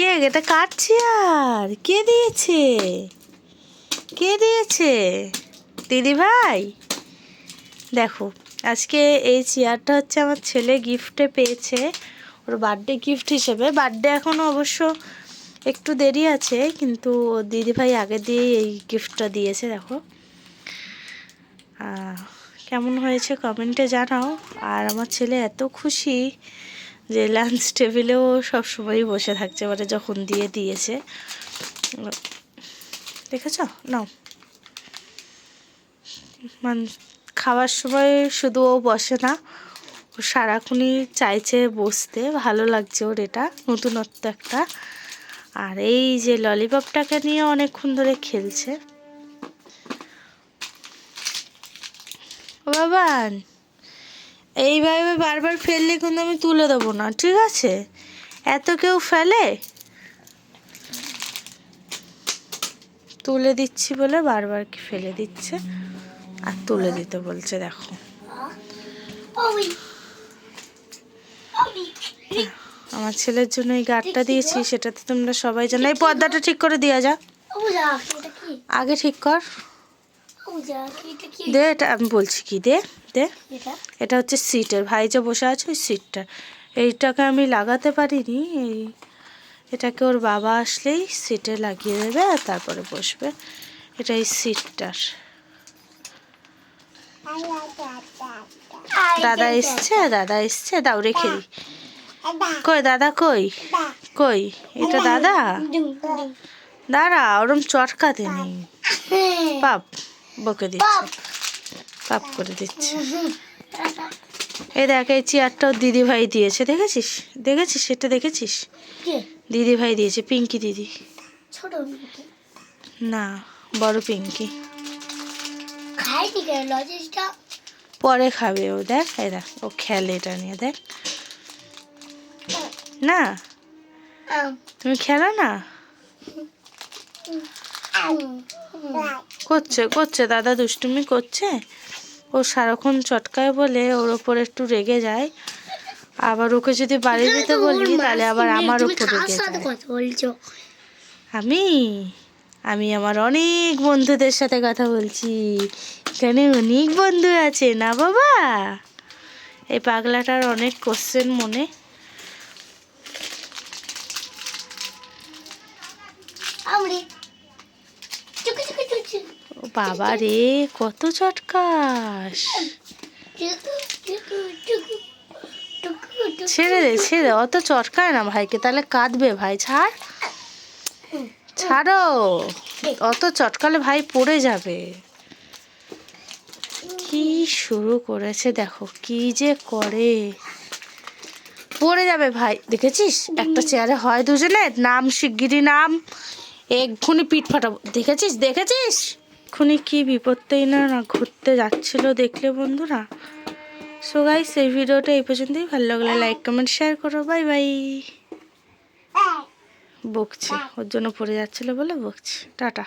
কে এটা কাটছি আর কে দিয়েছে? কে দিয়েছে? দিদি ভাই? দেখো, আজকে এই চেয়ারটা হচ্ছে আমার ছেলে গিফটে পেয়েছে। ওর বার্থডে গিফট হিসেবে। বার্থডে এখনও অবশ্য একটু দেরি আছে, কিন্তু ওর দিদিভাই আগে দিয়ে এই গিফটটা দিয়েছে, দেখো। কেমন হয়েছে কমেন্টে জানাও। আর আমার ছেলে এত খুশি। যে লাঞ্চ টেবিলেও সবসময়ই বসে থাকছে মানে যখন দিয়ে দিয়েছে। দেখেছ? নাও। মান, খাওয়ার সময় শুধু ও বসে না, ও সারাক্ষণই চাইছে বসতে, ভালো লাগছে ওর এটা, নতুনত্ব একটা। আর এই যে ললিপপটাকে নিয়ে অনেকক্ষণ ধরে খেলছে। ও বাবান! এইভাবে বারবার ফেললে কিন্তু আমি তুলে দেবো না ঠিক আছে? এত কেউ ফেলে? তুলে দিচ্ছি বলে বারবার কি ফেলে দিচ্ছে? আর তুলে দিতে বলছে দেখো। আমার ছেলের জন্য এই গার্ডটা দিয়েছি সেটাতে তোমরা সবাই জানো। এই পর্দাটা ঠিক করে দেওয়া যা। আগে ঠিক কর। দে এটা আমি বলছি কি দে দে। এটা? হচ্ছে সিটের ভাই যে বসে আছে ওই সিটটা। এইটাকে আমি লাগাতে পারিনি এই এটাকে ওর বাবা আসলেই সিটে লাগিয়ে দেবে আর তারপরে বসবে। এটা এই সিটটার। দাদা এসছে দাদা এসছে দাও রেখে দিই কই দাদা কই? কই? এটা দাদা? দাঁড়া ওরম চটকাতে নেই। পাপ বকে দিচ্ছে। পাপ। করে দিচ্ছে। এই দেখ এই চেয়ারটাও দিদি ভাই দিয়েছে দেখেছিস? দেখেছিস? সেটা দেখেছিস? দিদি ভাই দিয়েছে পিঙ্কি দিদি। না বড় পিঙ্কি। পরে খাবে ও দেখ এই দেখ ও খেলে এটা নিয়ে দেখ। না। তুমি খেলো না? করছে করছে দাদা দুষ্টুমি করছে। ও সারাক্ষণ চটকায় বলে ওর ওপর একটু রেগে যায়। আবার ওকে যদি বাড়ি দিতে বলি তাহলে আবার আমার ওপর রেগে যায়। আমি? আমি আমার অনেক বন্ধুদের সাথে কথা বলছি। এখানে অনেক বন্ধু আছে না বাবা? এই পাগলাটার অনেক কোশ্চেন মনে। বাবা রে, কত চটকাস। ছেড়ে দে, ছেড়ে অত চটকায় না ভাইকে, তাহলে কাঁদবে ভাই, ছাড়। ছাড়ো, অত চটকালে ভাই পড়ে যাবে। কি শুরু করেছে দেখো, কি যে করে। পড়ে যাবে ভাই, দেখেছিস? একটা চেয়ারে হয় দুজনে, নাম শিগগিরি নাম। এক্ষুনি পিঠ ফাটাবো। দেখেছিস দেখেছিস? এক্ষুনি কি বিপত্তেই না না ঘুরতে যাচ্ছিল দেখলে বন্ধুরা। সো গাইস এই ভিডিওটা এই পর্যন্তই। ভালো লাগলে লাইক কমেন্ট শেয়ার করো। বাই বাই বকছে। ওর জন্য পড়ে যাচ্ছিল বলে বকছে। টাটা।